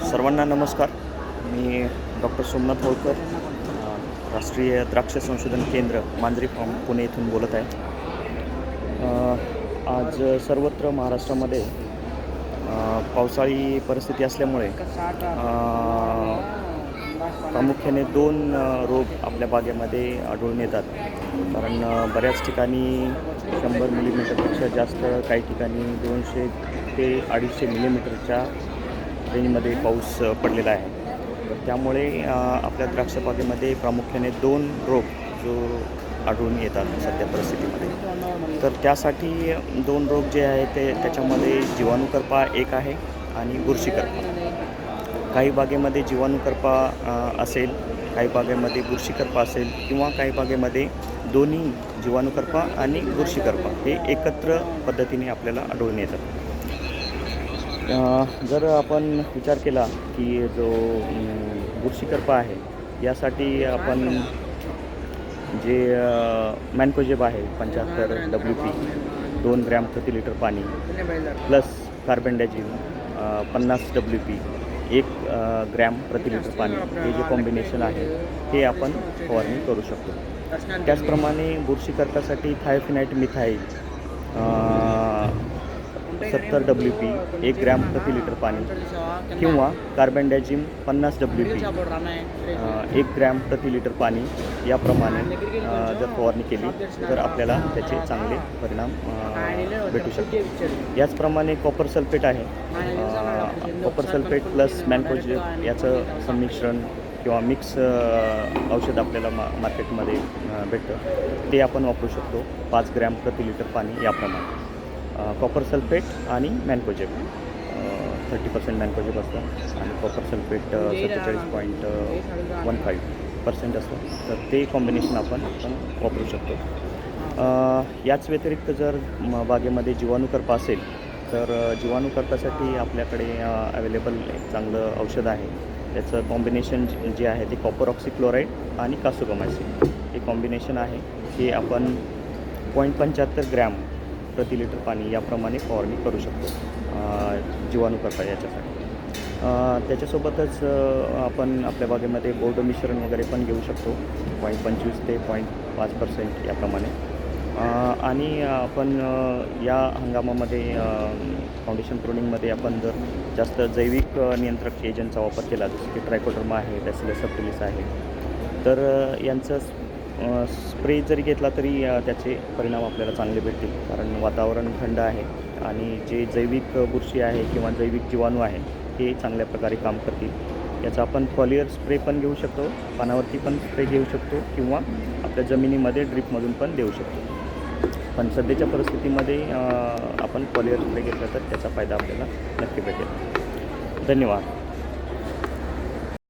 सर्वांना नमस्कार. मी डॉक्टर सोमनाथ होळकर राष्ट्रीय द्राक्ष संशोधन केंद्र मांजरी फॉर्म पुणे येथून बोलत आहे. आज सर्वत्र महाराष्ट्रामध्ये पावसाळी परिस्थिती असल्यामुळे प्रामुख्याने दोन रोग आपल्या बागेमध्ये आढळून येतात. कारण बऱ्याच ठिकाणी शंभर मिलीमीटरपेक्षा जास्त काही ठिकाणी दोनशे ते अडीचशे मिलीमीटरच्या रेंजमध्ये पाऊस पडलेला आहे. तर त्यामुळे आपल्या द्राक्षबागेमध्ये प्रामुख्याने दोन रोग जो आढळून येतात सध्या परिस्थितीमध्ये. तर त्यासाठी दोन रोग जे आहे ते त्याच्यामध्ये जीवाणूकरपा एक आहे आणि बुरशीकरपा काही बागेमध्ये जीवाणूकरपा असेल काही बागेमध्ये बुरशीकरपा असेल किंवा काही बागेमध्ये दोन्ही जीवाणूकरपा आणि बुरशीकरपा हे एकत्र पद्धतीने आपल्याला आढळून येतात. जर आपण विचार केला की जो बुरशीकर्पा आहे यासाठी आपण जे मॅनकोजेब आहे पंच्याहत्तर डब्ल्यू पी दोन ग्रॅम प्रति लिटर पाणी प्लस कार्बन डायजिम पन्नास डब्ल्यू पी एक ग्रॅम प्रति लिटर पाणी हे जे कॉम्बिनेशन आहे ते आपण फवारणी करू शकतो. त्याचप्रमाणे बुरशीकर्पासाठी थायफिनाईट मिथाईल सत्तर डब्ल्यू पी एक ग्रॅम प्रति लिटर पाणी किंवा कार्बन डायझिम पन्नास डब्ल्यू पी एक ग्रॅम प्रति लिटर पाणी याप्रमाणे जर फवारणी केली तर आपल्याला त्याचे चांगले परिणाम भेटू शकतो याचप्रमाणे कॉपर सल्फेट आहे. कॉपर सल्फेट प्लस मॅनकोज याचं संमिश्रण किंवा मिक्स औषध आपल्याला मा मार्केटमध्ये भेटतं. ते आपण वापरू शकतो पाच ग्रॅम प्रति लिटर पाणी याप्रमाणे. कॉपर सल्फेट आणि मॅनकोजेब थर्टी पर्सेंट मॅनकोजेब असतं आणि कॉपर सल्फेट सत्तेचाळीस पॉईंट वन फाईव्ह पर्सेंट असतं. तर ते कॉम्बिनेशन आपण आपण वापरू शकतो. याच व्यतिरिक्त जर म- बागेमध्ये जीवाणूकरपा असेल तर जीवाणूकरपासाठी आपल्याकडे अवेलेबल एक चांगलं औषध आहे. त्याचं कॉम्बिनेशन जे- जे आहे ते कॉपर ऑक्सिक्लोराईड आणि कासोगमायसिन हे कॉम्बिनेशन आहे. हे आपण पॉईंट पंच्याहत्तर ग्रॅम प्रति लिटर पाणी याप्रमाणे फवारणी करू शकतो जीवाणू जीवाणूकरपा याच्यासाठी. त्याच्यासोबतच आपण आपल्या बागेमध्ये बोर्ड मिश्रण वगैरे पण घेऊ शकतो पॉईंट पंचवीस ते पॉईंट पाच पर्सेंट याप्रमाणे. आणि आपण या हंगामामध्ये फाउंडेशन प्रोनिंगमध्ये आपण जर जास्त जैविक नियंत्रक एजंटचा वापर केला जसं की ट्रायकोटर्मा आहे डॅसिलस सप्टिलिस आहे तर यांचं स्प्रे जरी घेतला तरी त्याचे परिणाम आपल्याला चांगले भेटतील. कारण वातावरण थंड आहे आणि जे जैविक बुरशी आहे किंवा जैविक जीवाणू आहे ते चांगल्या प्रकारे काम करतील. याचा आपण फॉलियर स्प्रे पण घेऊ शकतो पानावरती पण स्प्रे घेऊ शकतो किंवा आपल्या जमिनीमध्ये ड्रीपमधून पण देऊ शकतो. पण सध्याच्या परिस्थितीमध्ये आपण फॉलियर स्प्रे घेतला तर त्याचा फायदा आपल्याला नक्की भेटेल. धन्यवाद.